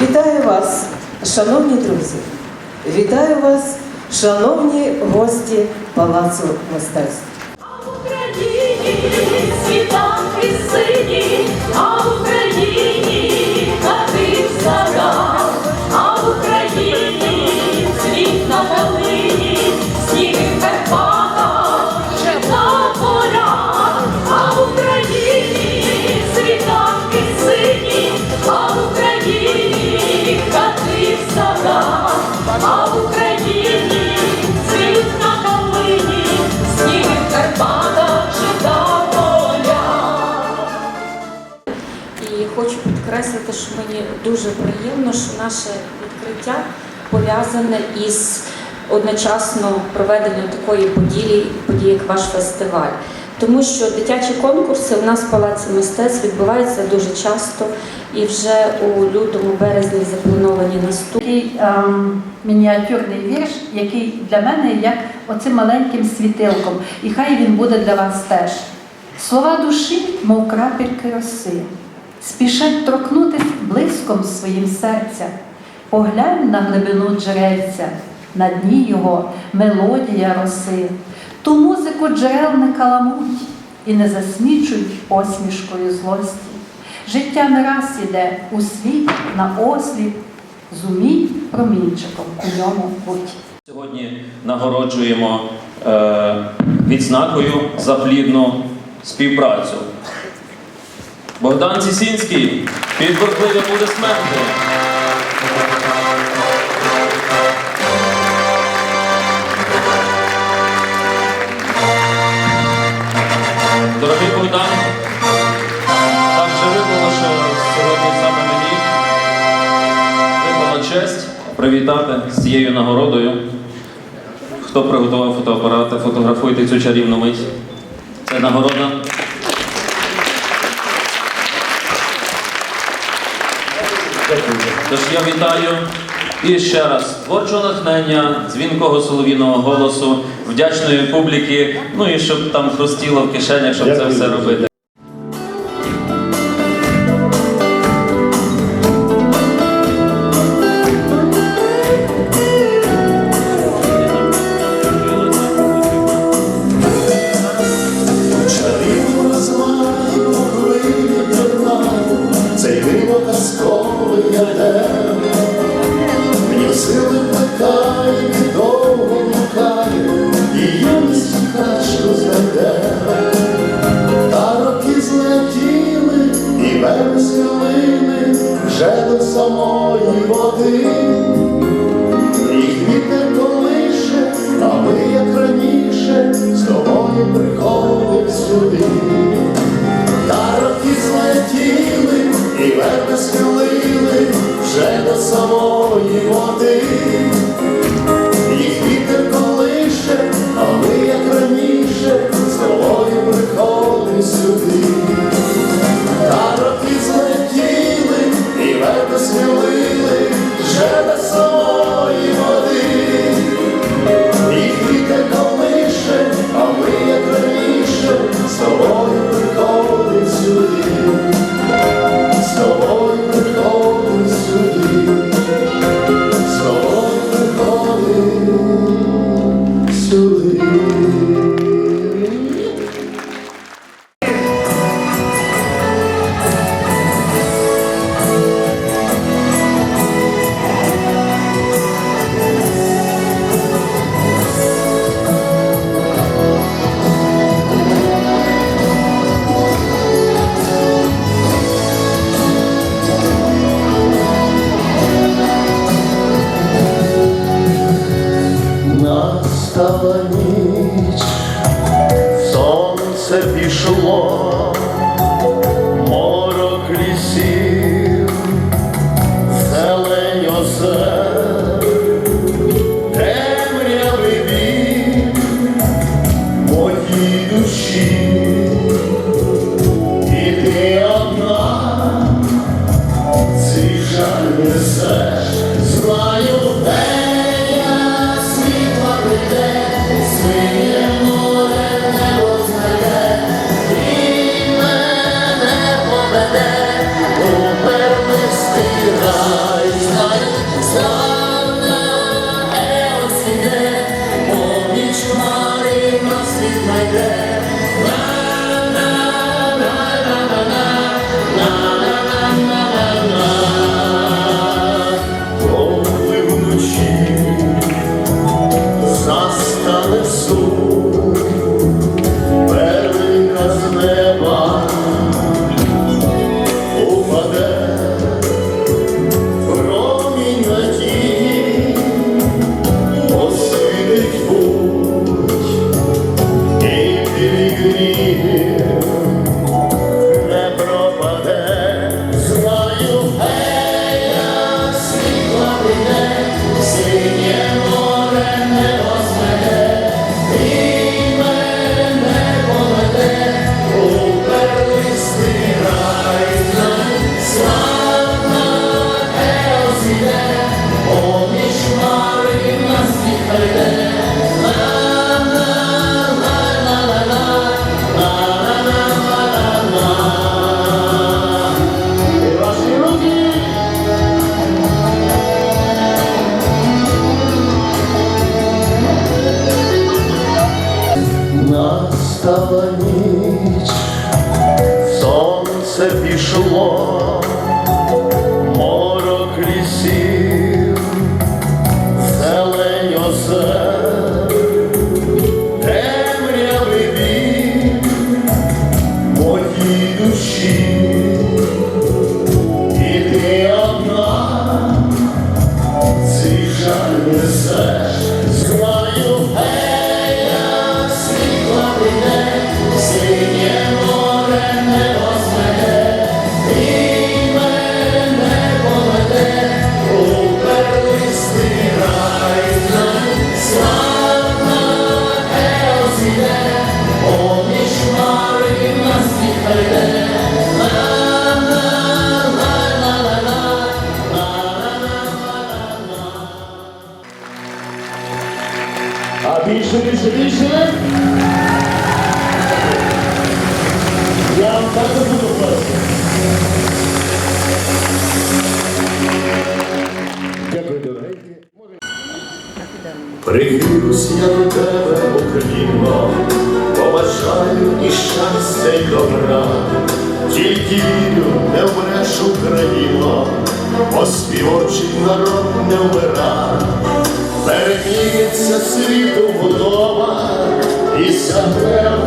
Вітаю вас, шановні друзі! Вітаю вас, шановні гості Палацу мистецтв. А в Україні світанки сині, а підкреслити, що мені дуже приємно, що наше відкриття пов'язане із одночасно проведенням такої події, події, як ваш фестиваль. Тому що дитячі конкурси у нас в Палаці мистецтв відбуваються дуже часто, і вже у лютому, березні заплановані наступні. Ем, мініатюрний вірш, який для мене як оцим маленьким світилком, і хай він буде для вас теж. Слова душі, мов крапельки роси, спішать торкнутись блиском своїм серця. Поглянь на глибину джерельця, на дні його мелодія роси. Ту музику джерел не каламуть і не засмічують посмішкою злості. Життя не раз іде у світ на осліп, зумій промінчиком у ньому будь. Сьогодні нагороджуємо е, відзнакою за плідну співпрацю. Богдан Цісінський, під бурхливі аплодисменти. Дорогий Богдан, так вже випало, що сьогодні саме мені випала честь привітати з цією нагородою. Хто приготував фотоапарати, фотографуйте цю чарівну мить. Це нагорода. Тож я вітаю і ще раз творчого натхнення, дзвінкого солов'їного голосу, вдячної публіки, ну і щоб там хрустіло в кишенях, щоб це все робити. Довго мукає, і юність кашку знайде, Та роки злетіли, і вересні лини вже до самої води. Сонце пішло, Настала ніч, сонце пішло, морок лісів, зелень озер, темряви біль моїй душі, більше, більше, більше. Я вам так буду платити. Дякую, я до тебе, Україно, побажаю і щастя, і добра. Тільки вірю, не вмреш Україно, бо співочий народ не вмира. Переміється світу вдома і сягне